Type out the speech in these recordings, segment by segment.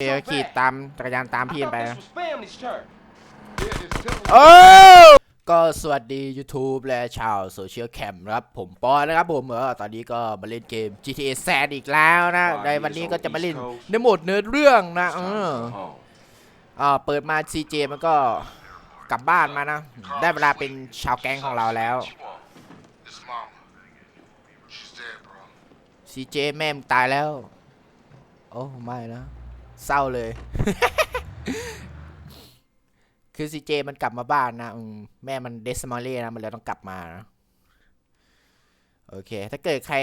เอขี่ตามจักรยานตามพี่ไป This นะ was family's turn. Yeah, it's Timberland. โอ้ก็สวัสดี YouTube และชาวโซเชียลแคมครับ ผมปอนนะครับผมเออตอนนี้ก็มาเล่นเกม GTA San อีกแล้วนะ ในวันนี้ก็จะมาเล่นในโหมดเนื้อเรื่องนะเอ Time อ to go home. อ่าเปิดมา CJ มันก็กลับบ้านมานะ ได้เวลาเป็นชาวแก๊งของเราแล้ว It's mama. She's dead, bro. CJ แม่มงตายแล้ว โอ้ไม่นะ เศร้าเลย คือ CJ มันกลับมาบ้านนะมแม่มันเดสมาเล่นะ มันเลยต้องกลับมานะโอเค ถ้าเกิดใคร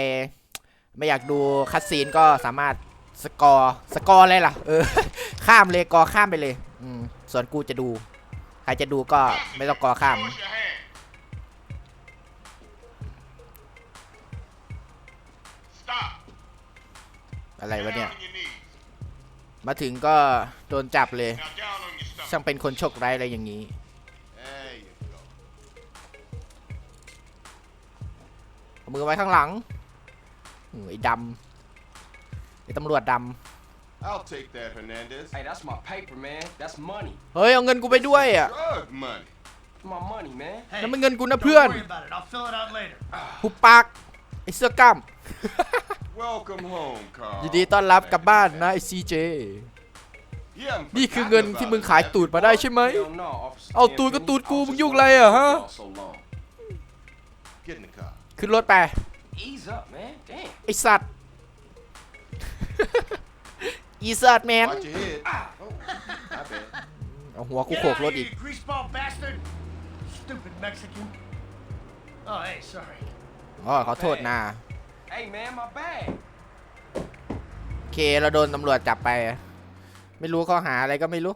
ไม่อยากดูคัดซีนก็สามารถสกอร์สกอร์อะไรล่ะ เออ ข้ามเลยกอข้ามไปเลย อืม ส่วนกูจะดู ใครจะดูก็ไม่ต้องกอข้าม อะไรวะเนี่ย down on your knees. มาถึงก็โดนจับเลย Now down on your stomach. ช่างเป็นคนโชคร้ายอะไรอย่างนี้ There you go. เอามือไว้ข้างหลังอืมไอ้ดำไอ้ตำรวจด I'll take that, Hernandez. Hey, that's my paper, man. That's money. ำเฮ้ย เอาเงินกูไปด้วยอะ Drug money. It's my money, man. Hey, นั่นมันเงินกูนะ don't เพื่อน worry about it. I'll fill it out later. หุบปาก ไอ้เสื้อกล้าม Welcome home, Carl. ยินดีต้อนรับกลับบ้านนะไอ้ซีเจ You haven't นี่คือ forgotten เงิน about ที่มึง us, ขาย have ตูด you, มาได้ boy? ใช่ไหม Hell no, Officer เอาตูดก็ Kingpin. ตูดกู I was มึง just ยุ่ง wondering อะไรอะ why ฮะ y'all so long. Get in the car. ขึ้นรถไป Ease up, man. Damn. ไอ้สัตว์ อีสัตว์แมน Watch your head. Oh, my bad. เอาหัวกู Get โขก out ร of ถอีก here, you greaseball bastard! Stupid Mexican. Oh, hey, sorry. อ๋อขอโทษนะ Hey, man, my bag. โอเคเราโดนตำรวจจับไป ไม่รู้ข้อหาอะไรก็ไม่รู้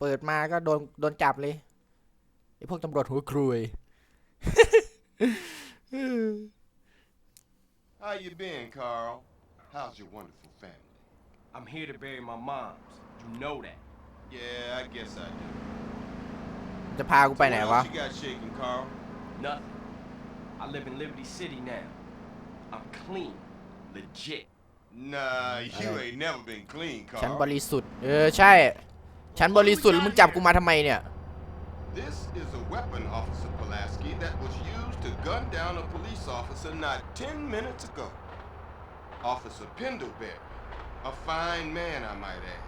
เปิดมาก็โดนโดนจับเลยไอพวกตำรวจหัวครุย How you been, Carl? How's your wonderful family? I'm here to bury my moms. You know that. Yeah, I guess I do. จะพากูไปไหน What วะ else you got shaking, Carl? Nothing. I live in Liberty City now. I'm clean. Legit. Nah, you Alright. ain't never been clean, ฉัน Carl. บริสุทธิ์ เออ ใช่ ฉันบริสุทธิ์แล้วมึงจับกูมาทำไมเนี่ย This is a weapon, Officer Pulaski, that was used to gun down a police officer not 10 minutes ago. Officer Pendleberry. A fine man, I might add.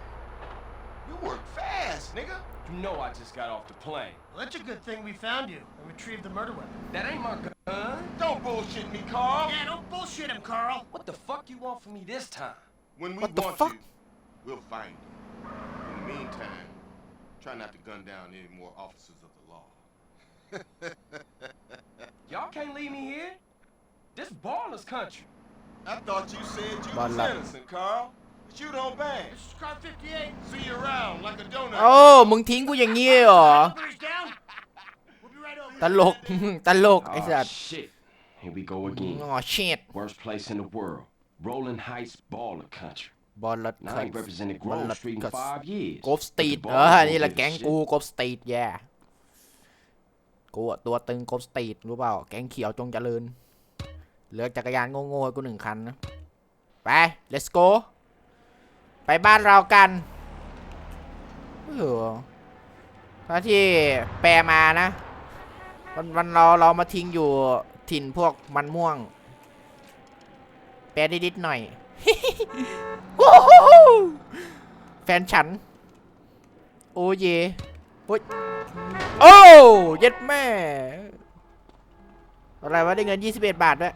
You work fast, nigga. You know I just got off the plane. Well, that's a good thing we found you and retrieved the murder weapon. That ain't my gun. Don't bullshit me, Carl. Yeah, don't bullshit him, Carl. What the fuck you want from me this time? When we What the want fuck? you, we'll find you. In the meantime, try not to gun down any more officers of the law. Y'all can't leave me here. This baller's country. I thought you said you Bad was luck. innocent, Carl. But you don't bang. This is car 58. See you around like a donut. โอ้ มึงทิ้งกูอย่างงี้เหรอ Opener's down. We'll be right over. ตลก ตลก ไอ้สัตว์ shit. Here we go again. อ๋อเชิด Worst place in the world. Rolling Heights baller country. บอลลัด Now I ain't represented Grove Street in five years. โกฟสตรีท But the เอ ballers อ don't นี่แหละ give a แก๊ง shit. กูโกฟสตรีทแย่กูอะตัวตึงโกฟสตรีทรู้เปล่า แก๊งเขียวจงเจริญ เหลือจักรยานโง่ๆให้กูหนึ่งคันนะ ไป let's go ไปบ้านเรากันเออถ้าที่แปลมานะ วันวันเราเรามาทิ้งอยู่ถิ่นพวกมันม่วง แปลได้นิดหน่อยโอ้โหแฟนฉัน โอ้เยโอ้ยโอ้เย็ดแม่ อะไรวะได้เงิน 21 บาทด้วย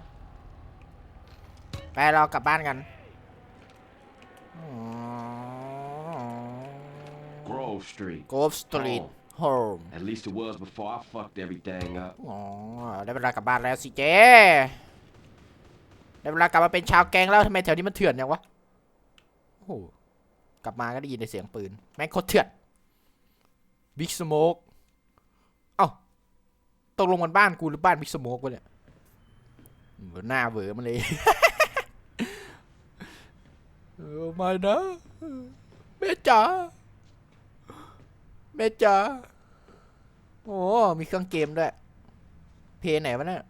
ไปเรากลับบ้านกันอ๋อ Grove Street. โกฟสตรีทโฮม At least it was before I fucked everything up. อ๋อได้เวลากลับบ้านแล้วสิเจได้เวลากลับมาเป็นชาวแกงแล้วทำไมแถวนี้มันเถื่อนยังวะโอ้โหกลับมาก็ได้ยินแต่เสียงปืน แม่งโคตรเถื่อนบิ๊กสโมกเอ้าตกลงมันบ้านกูหรือบ้านบิ๊กสโมกวะเนี่ยเหมือนหน้าเวอร์มันเลยเออไม่นะแม่จ๋า แม่จ๋าโอ้มีเครื่องเกมด้วย เพย์ไหนวะเนี่ย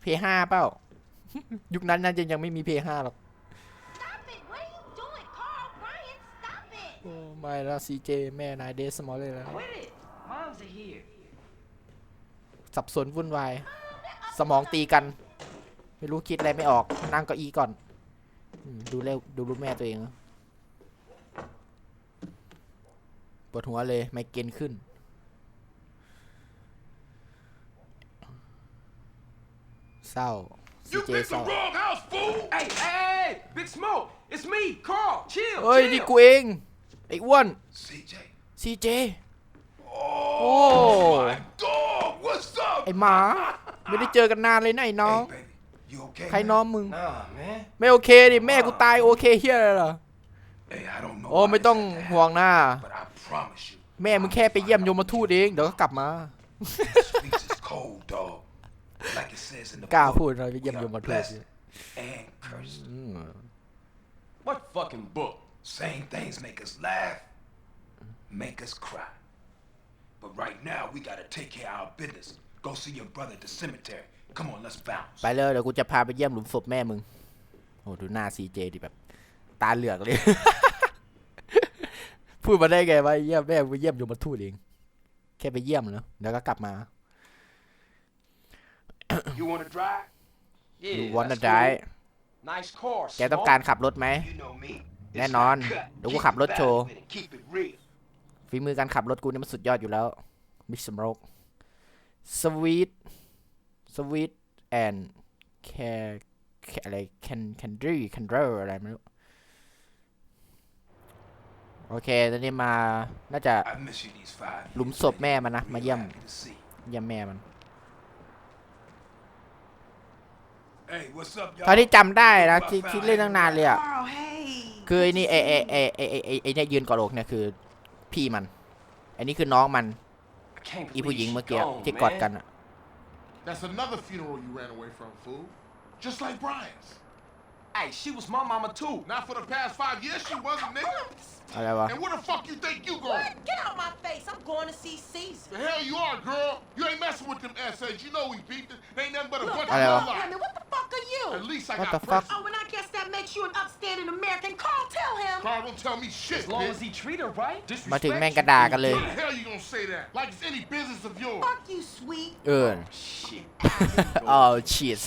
เพย์ห้าเปล่า ยุคนั้นน่าจะยังไม่มีเพย์ห้าหรอก Stop it! What are you doing, Carl? Brian, stop it! โอ้ไม่แล้วซีเจแม่นายเดสมอลเลยแล้ว Quit it. Moms are here. สับสนวุ่นวาย สมองตีกัน ไม่รู้คิดอะไรไม่ออก นั่งเก้าอี้ก่อนอืมดูเร็วดูรูปแม่ตัวเองนะ ปวดหัวเลยไมเกรนขึ้น เศร้า ซี You เจ picked เศ the ร้า wrong house, fool! Hey, hey, hey, Big Smoke. It's me, Carl. Chill. เฮ้ย chill. นี่กูเอง ไอ้อ้วน CJ. ซีเจ Oh, Oh. my dog! What's up? ไอ้หมา ไม่ได้เจอกันนานเลยนะไอ้น้อง Hey, baby. You okay? ใครน้องมึง Nah, man. ไม่โอเคดิ แม่กูตายโอเคเฮียอะไรเหรอ Hey, I don't know. โอ้ why ไม่ต้อง this had to ห่วงหน้า happen, But I promise you, แม่มึงแค่ไปเยี่ยมยมทูตเองเดี๋ยวก็กลับมา this speech is cold, dog. Like it says in the กล้า book, พูดเลยไปเยี่ยม we ย are มทูต blessed and cursed. อืม What fucking book? Same things make us laugh, make us cry. But right now, we gotta take care of our business. Go see your brother at the cemetery. Come on, let's bounce. ไปเลยเดี๋ยวกูจะพาไปเยี่ยมหลุมศพแม่มึง โอ้ดูหน้าซีเจดิแบบ ตาเหลือกเลย พูดมาได้ไงวะเยี่ยมแม่มึงไปเยี่ยมยมทูตเอง แค่ไปเยี่ยมเนอะเดี๋ยวก็กลับมา You wanna drive? Yeah. ดูวัน that's ได้ cool. Nice car. แกต้อง Smoke. การขับรถไหม You know me. Nè It's non, not cut. đừng có Keep khập it lốt trồ. valid and Keep it real. ฝีมือการขับรถกูเนี่ยมันสุดยอดอยู่แล้ว มิสมรกสวีทสวีทแอนแคอะไรแคนแคนดรีแคนเดอร์อะไรไม่รู้ โอเคตอนนี้มา น่าจะ I miss you these five หลุม years, ศพ baby. แม่มันนะ มา Real เยี่ยม happy to see. เยี่ยมแม่มัน Hey, what's up, y'all? เท่าที่จำได้นะที่ที่เล่นตั้งนานเลยอะ Carl, hey. คือไอ้นี่ไอไอไอไอไอไอ้ไอเนี่ยยืนกอดอกเนี่ยคือ พี่มัน อันนี้คือน้องมัน I can't อีผู้หญิง believe เมื่อ she's กี้ gone, ที่กอด man. กันอะ That's another funeral you ran away from, fool. Just like Brian's. Hey, she was my mama too. Not for the past five years, she wasn't, nigga. อะไรวะ And where the fuck you think you going? What? Get out my face. I'm going to see Caesar. The hell you are, girl. You ain't messing with them essays. You know we beat them. They ain't nothing but a Look, bunch I of know. lies. Women, what the fuck are you? At least I What got the fuck? press. Oh, and I guess that makes you an upstanding American. Carl, tell him. Carl, don't tell me shit, As long as bitch. he treat her right. มาถึง disrespect แม่ง you. กระดากันเลย How the hell you gonna say that? Like it's any business of yours. Fuck you, sweet. เออ Shit. อ๋อ cheese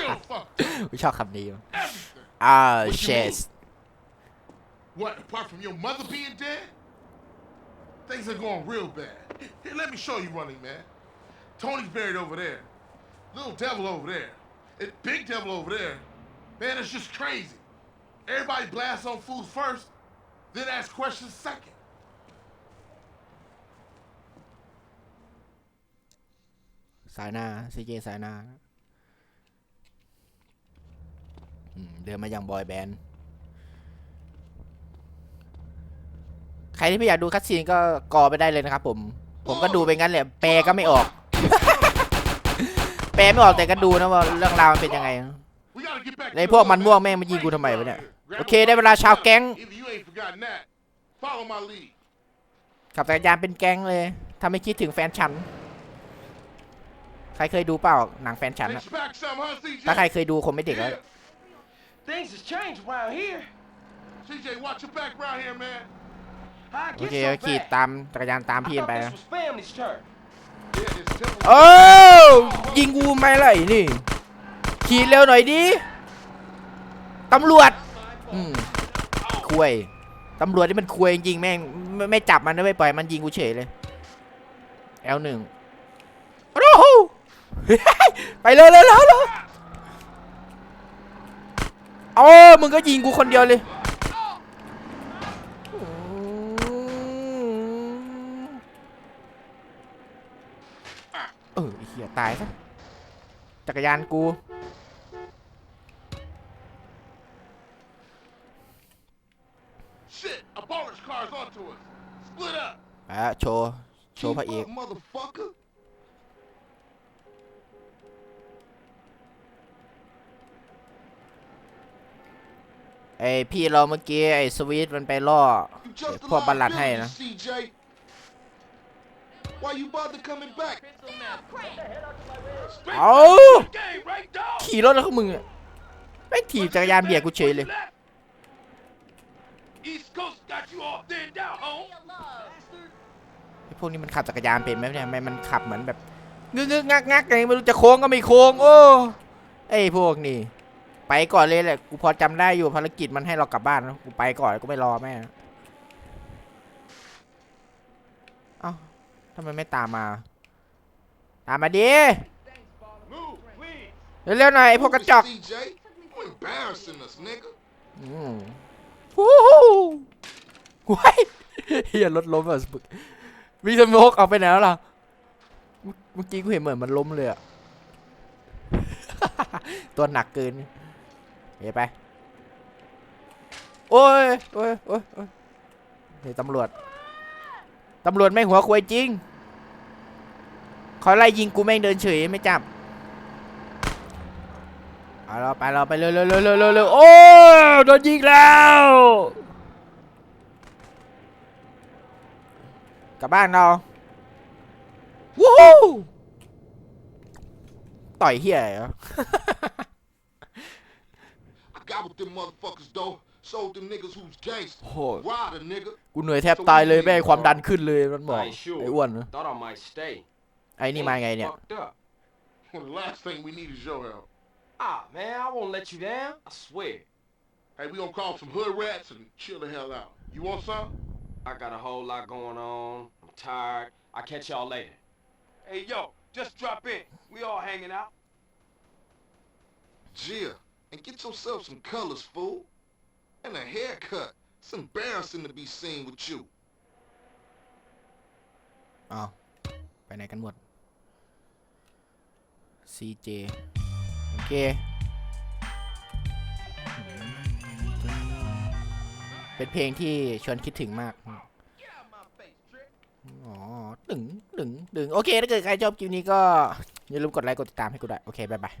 Real fuck. กูชอบคำนี้ Everything. Ah, shit. What, apart from your mother being dead? Things are going real bad. Here, let me show you, Running Man. Tony's buried over there. Little Devil over there. It, Big Devil over there. Man, it's just crazy. Everybody blasts on food first, then ask questions second. Sayonara, CJ เดินมาอย่างบอยแบนด์ ใครที่ไม่อยากดูคัดซีนก็กอไปได้เลยนะครับผม ผมก็ดูไปงั้นแหละ แปลก็ไม่ออก แปลไม่ออกแต่ก็ดูนะว่าเรื่องราวมันเป็นยังไง We gotta get back ไอ้ to พวกมันม่วงแม่งมายิงกูทำไมวะเนี่ย โอเคได้เวลาชาวแก๊ง ขับจักรยานเป็นแก๊งเลยทำให้คิดถึงแฟนฉันใครเคยดูเปล่าหนังแฟนฉันอะถ้าใครเคยดูคงไม่เด็กแล้ว Things has changed around here. CJ, watch your back around here, man. How I โอ get เค so ก็ขี่ back? ตามจักรยานตาม I พี่ thought ไป this นะ was family's turn. Yeah, it's simple. โอ้ยิงกูไม่ไรนี่ ขี่เร็วหน่อยดิ ตำรวจ อืมคุยตำรวจนี่มันคุยจริงๆแม่งไม่ไม่จับมันนะไม่ปล่อยมันยิงกูเฉยเลย L หนึ่งโอ้โห ไปเลยเลยเลยเลย โอ้มึงก็ยิงกูคนเดียวเลยเออไอ้เหี้ยตายซะจักรยานกู Shit, a bonus car's onto us. Split up. ไปละโชว์ โชว์พระเอก Keep up, motherfucker. ไอพี่เราเมื่อกี้ไอสวีทมันไปล่อ You just a Poor Balat hay, liability, no? CJ. Why you bother coming back? เอา Game, right, dog? ขี่รถแล้วเขามึงอะแม่งถีบจักรยานเบียดกูเฉยเลย East Coast got you all thinned out, home. ไอ้พวกนี้มันขับจักรยานเป็นไหมเนี่ยทำไมมันขับเหมือนแบบงึกงึกงักงักไงไม่รู้จะโค้งก็ไม่โค้ง โอ้ ไอ้พวกนี่ ไปก่อนเลยแหละกูพอจำได้อยู่ภารกิจมันให้เรากลับบ้านนะกูไปก่อนกูไม่รอแม่งเอ้าทำไมไม่ตามมา ตามมาดิ Move, please. เร็วๆหน่อยไอ้พวกกระจอก CJ, you embarrassing us, nigga. อืมฮู้ฮู้ว้ายเฮียรถล้มอะมีสโมกเอาไปไหนแล้วล่ะเมื่อเมื่อกี้กูเห็นเหมือนมันล้มเลยอะตัวหนักเกิน เฮ้ยไป โอ้ยโอ้ยโอ้ยโอ้ยเฮ้ยตำรวจ ตำรวจไม่หัวควยจริงเขาไล่ยิงกูแม่งเดินเฉยไม่จับเอาเราไปเราไปเร็วเร็วเร็วเร็วเร็วเร็วโอ้ยโดนยิงแล้วกลับบ้านเราวู้ฮู้ต่อยเฮียเหรอ motherfuckers, though. Sold them niggas who's gangsters. โอ้โห Rider, nigga. กูเหนื่อยแทบตายเลยแม่งความดันขึ้นเลยมันบอก I ain't sure. ไอ้อ้วนนะ Thought I might stay. ไอ้นี่มาไงเนี่ย Fucked up. Well, the last thing we need is your help. Ah, man, I won't let you down. I swear. Hey, we gonna call some hood rats and chill the hell out. You want some? I got a whole lot going on. I'm tired. I'll catch y'all later. Hey, yo, just drop in. We all hanging out. Gia, and get yourself some colors, fool. And a haircut. It's embarrassing to be seen with you. อ้าวไปไหนกันหมด CJ โอเคเป็นเพลงที่ชวนคิดถึงมาก อ๋อดึงดึงดึงโอเค ถ้าเกิดใครชอบคลิปนี้ก็ อย่าลืมกดไลค์ กดติดตามให้กูด้วย โอเค บ๊ายบาย